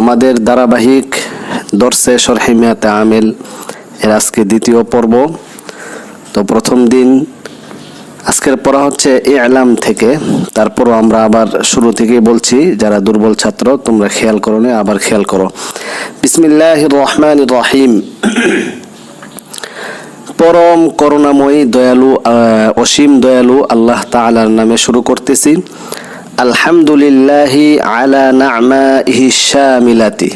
আমাদের ধারাবাহিক দর্শে সরহিমিয়াতে আমেল এর আজকে দ্বিতীয় পর্ব। তো প্রথম দিন আজকের পড়া হচ্ছে এ আলাম থেকে। তারপরও আমরা আবার শুরু থেকেই বলছি, যারা দুর্বল ছাত্র, তোমরা খেয়াল করো না, আবার খেয়াল করো। বিসমিল্লাহ রহমান রহিম। পরম করুণাময়ী, দয়ালু অসীম দয়ালু আল্লাহ তাআলার নামে শুরু করতেছি। আলহামদুলিল্লাহি আলা নামাইহি শামিলাতি।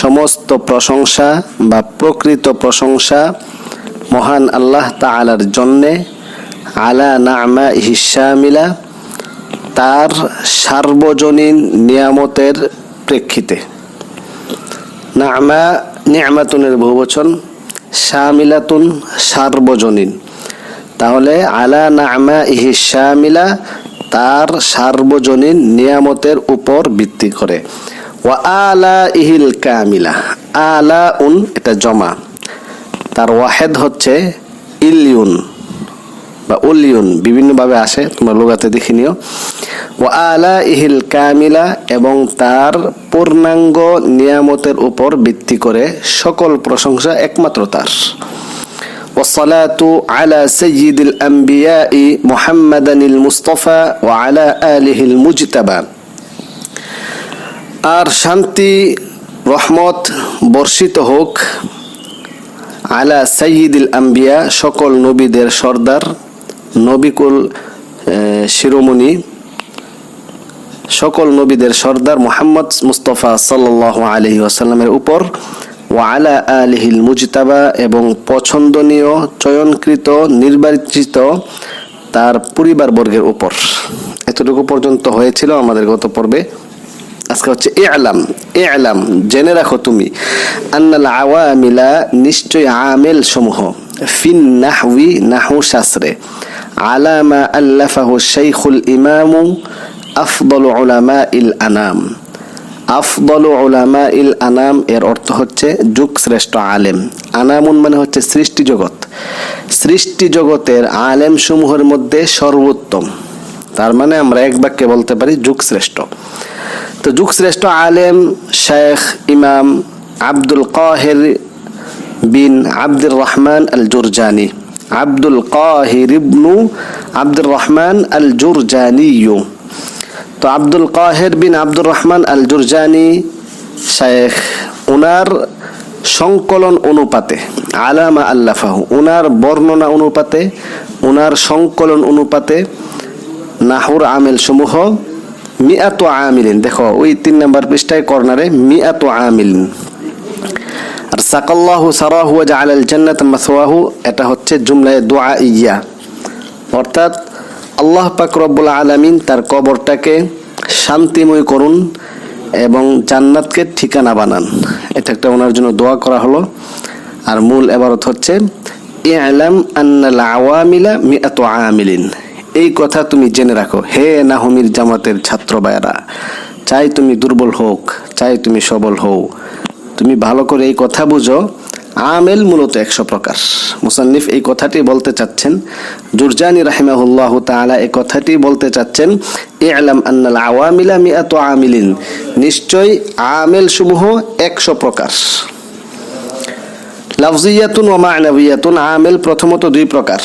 সমস্ত প্রশংসা বা প্রকৃত প্রশংসা মহান আল্লাহ তাআলার জন্যে আলা নামাইহি শামিলা, তার সার্বজনীন নিয়ামতের প্রেক্ষিতে। নামা নিয়ামাতুনের বহুবচন শামিলাতুন সার্বজনীন। তাহলে আলা নামা ইহি শামিলা তার সার্বজনীন নিয়ামতের উপর ভিত্তি করে। ওয়া আলা ইহিল কামিলা আলা উন এটা জমা। তার ওয়াহেদ হচ্ছে ইলিউন বা উলিউন, বিভিন্নভাবে আসে, তোমরা লোগাতে দেখে নিও। ওয়া আলা ইহিল কামিলা, এবং তার পূর্ণাঙ্গ নিয়ামতের উপর ভিত্তি করে সকল প্রশংসা একমাত্র তার। والصلاة على سيد الأنبياء محمد المصطفى وعلى آله المجتبى আর শান্তি রহমত বর্ষিত হোক আলা সাইয়িদুল আম্বিয়া সকল নবীদের সর্দার নবিকুল আহ, শিরোমণি সকল নবীদের সর্দার মোহাম্মদ মুস্তফা সাল্লাহ আলহি আসাল্লামের উপর ও আলা আলহিল মুজতাবা এবং পছন্দনীয়, চয়নকৃত, নির্বাচিত তার পরিবার বর্গের উপর। এতটুকু পর্যন্ত হয়েছিল আমাদের গত পর্বে। আজকে হচ্ছে এ আলাম এ আলাম জেনে রাখো তুমি। আন্নাল আওয়ামিলা নিশ্চয় আমেল সমূহ, ফিন নাহউই নাহু শাস্ত্রে আলামা আল্লাফাহু শাইখুল ইমামু আফদল উলামা ইল আনাম। আফদল ওলামা ইল আনাম, এর অর্থ হচ্ছে যুগ শ্রেষ্ঠ আলেম। আনামুন মানে হচ্ছে সৃষ্টি জগৎ। সৃষ্টি জগতের আলেম সমূহের মধ্যে সর্বোত্তম। তার মানে আমরা এক বাক্যে বলতে পারি যুগ শ্রেষ্ঠ তো যুগ শ্রেষ্ঠ আলেম শেখ ইমাম আব্দুল কাহের বিন আব্দুর রহমান আল জুরজানি। আব্দুল কাহির ইবনু আব্দুর রহমান আল জুরজানিয়ু। তো আব্দুল কাহের বিন আব্দুর রহমান আল জুরজানি শেখ ওনার সংকলন অনুপাতে, আলামা আল্লাফাহু ওনার বর্ণনা অনুপাতে ওনার সংকলন অনুপাতে নাহুর আমেল সমূহ মিয়াত আমিলিন। দেখো, ওই তিন নাম্বার পৃষ্ঠায় কর্নারে মিয়াত আমিলিন। আর সাকাল্লাহু সারাহু জাআলাল জান্নাত মাসওয়াহু, এটা হচ্ছে জুমলায় দোয়া ইয়া অর্থাৎ আল্লাহ পাক রব্বুল আলামিন তার কবরটাকে শান্তিময় করুন এবং জান্নাতকে ঠিকানা বানান। এটা একটা ওনার জন্য দোয়া করা হলো। আর মূল এবারত হচ্ছে এই কথা তুমি জেনে রাখো। হে নাহমির জামাতের ছাত্র ভাইয়েরা, চাই তুমি দুর্বল হোক, চাই তুমি সবল হও। তুমি ভালো করে এই কথা বুঝো। আমেল মূলত একশো প্রকার। মুসান্নিফ এই কথাটি বলতে চাচ্ছেন। জুরজানি রাহিমাহুল্লাহ তাআলা এই কথাটি বলতে চাচ্ছেন ইআলাম আন্নাল আওয়ামিলা মিআতু আমিলিন। নিশ্চয় আমেল সমূহ একশো প্রকার। লাফজিয়াতুন ও মা'নাবিয়াতুন, আমেল প্রথমত দুই প্রকার।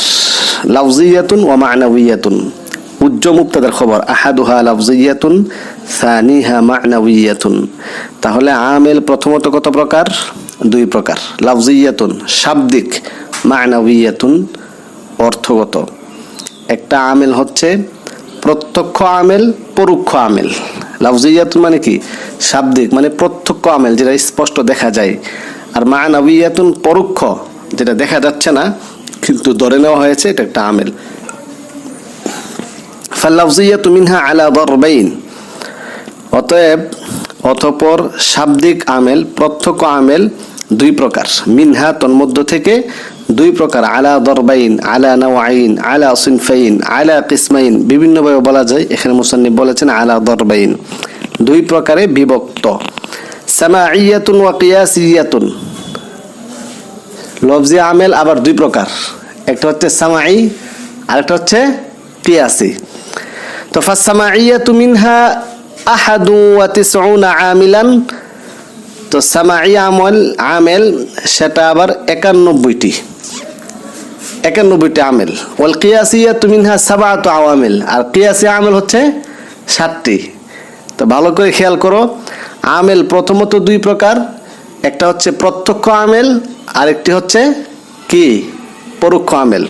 লাফজিয়াতুন ও মা'নাবিয়াতুন। উজ্জ মুক্তাদার খবর, আহাদুহা লাফজিয়াতুন, সানিহা মা'নাবিয়াতুন। তাহলে আমেল প্রথমত কত প্রকার? দুই প্রকার। লাফজিয়াতুন, শাব্দিক, মা'নাবিয়াতুন, অর্থগত। একটা আমেল হচ্ছে প্রত্যক্ষ আমেল, পরোক্ষ আমেল। লাফজিয়াতুন মানে কি? শাব্দিক মানে প্রত্যক্ষ আমেল, যেটা স্পষ্ট দেখা যায়। আর মা নবিয়াতুন পরোক্ষ, যেটা দেখা যাচ্ছে না, কিন্তু ধরে নেওয়া হয়েছে, এটা একটা আমেল। ফাল্লাফজিয়াতু মিনহা আলা দরবাইন। অতএব অতপর শাব্দিক আমেল, প্রত্যক্ষ আমেল দুই প্রকার। মিনহা তন্মধ্য থেকে দুই প্রকার। আলা দরবাইন, আলা নাওয়াইন, আলা সিনফাইন, আলা কিসমাইন। বিভিন্নভাবে বলা যায়, এখানে মুসান্নিফ বলেছেন আলা দরবাইন। দুই প্রকারে বিভক্ত। সামাইয়াতুন ওয়া কিয়াসিয়াতুন। লফজি আমেল আবার দুই প্রকার। একটা হচ্ছে সামাই আরেকটা হচ্ছে কিয়াসি। তো ফাসামাইয়াতু মিনহা আহাদু ওয়া তিসউনা আমিলান। তো সামাই আমল, আমেল, সেটা আবার একানব্বইটি একানব্বইটি আমেল। ওয়াল কিয়াসিয়া তুমিনহা সাবাত আওয়ামেল। আর কিয়াসি আমেল হচ্ছে ষাটটি। তো ভালো করে খেয়াল করো, আমেল প্রথমত দুই প্রকার। একটা হচ্ছে প্রত্যক্ষ আমেল, আরেকটি হচ্ছে কি? পরোক্ষ আমেল।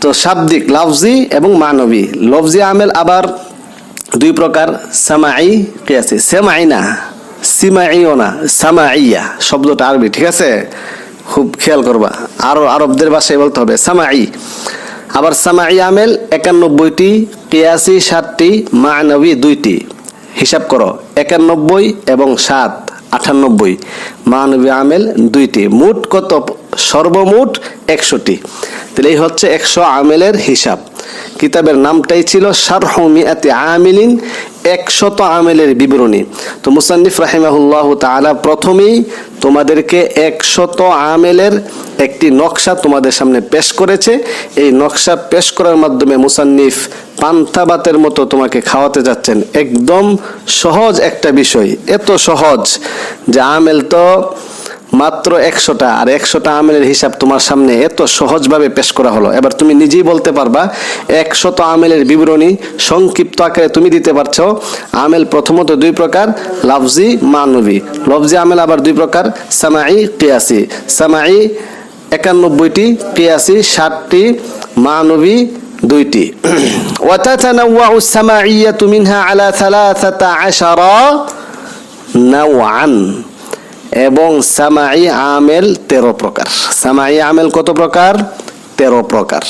তো শাব্দিক, লাফজি এবং মানবী। লফজি আমেল আবার দুই প্রকার, সামাই, কিয়াসি। সেমাই না, সিমাইও না, সামাইয়া, শব্দটা আরবি, ঠিক আছে? খুব খেয়াল করবা। আরও আরবদের ভাষায় বলতে হবে, সামাই। আবার সামাই আমেল, একানব্বইটি, কিয়াসি সাতটি, মানবী দুইটি। হিসাব করো, একানব্বই এবং সাত, আটানব্বই। মানবী আমেল দুইটি। মোট কত? সর্বমোট একশোটি। তাহলে এই হচ্ছে একশো আমেলের হিসাব। কিতাবের নামটাই ছিল সারহমিয়াতে আমিলিন, একশত আমেলের বিবরণী। তো মুসান্নিফ রাহিমাহুল্লাহ তাআলা প্রথমেই তোমাদেরকে একশত আমেলের একটি নকশা তোমাদের সামনে পেশ করেছে। এই নকশা পেশ করার মাধ্যমে মুসান্নিফ পান্তাবাতের মতো তোমাকে খাওয়াতে যাচ্ছেন। একদম সহজ একটা বিষয়, এত সহজ যে আমেল তো মাত্র একশোটা আর একশোটা আমেলের হিসাব তোমার সামনে এত সহজভাবে পেশ করা হলো এবার তুমি নিজেই বলতে পারবা একশত আমেলের বিবরণী সংক্ষিপ্ত আকারে তুমি দিতে পারছো আমেল প্রথমত দুই প্রকার লাফজি মানবী লফজি আমেল আবার দুই প্রকার সামাই কিয়াসি সামাই একানব্বইটি কিয়াসি ষাটটি মানবী দুইটি وتتنوع السماعية منها على ثلاثة عشر نوعا এবং সামাই আমেল তেরো প্রকার। সামাই আমেল কত প্রকার? তেরো প্রকার।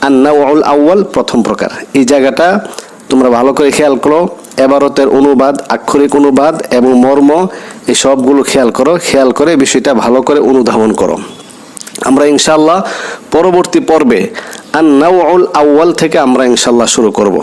আর নাউল আউ্য়াল প্রথম প্রকার। এই জায়গাটা তোমরা ভালো করে খেয়াল করো। এবারতের অনুবাদ, আক্ষরিক অনুবাদ এবং মর্ম, এই সবগুলো খেয়াল করো। খেয়াল করে বিষয়টা ভালো করে অনুধাবন করো। আমরা ইনশাল্লাহ পরবর্তী পর্বে আর নাউল আউ্য়াল থেকে আমরা ইনশাল্লাহ শুরু করব।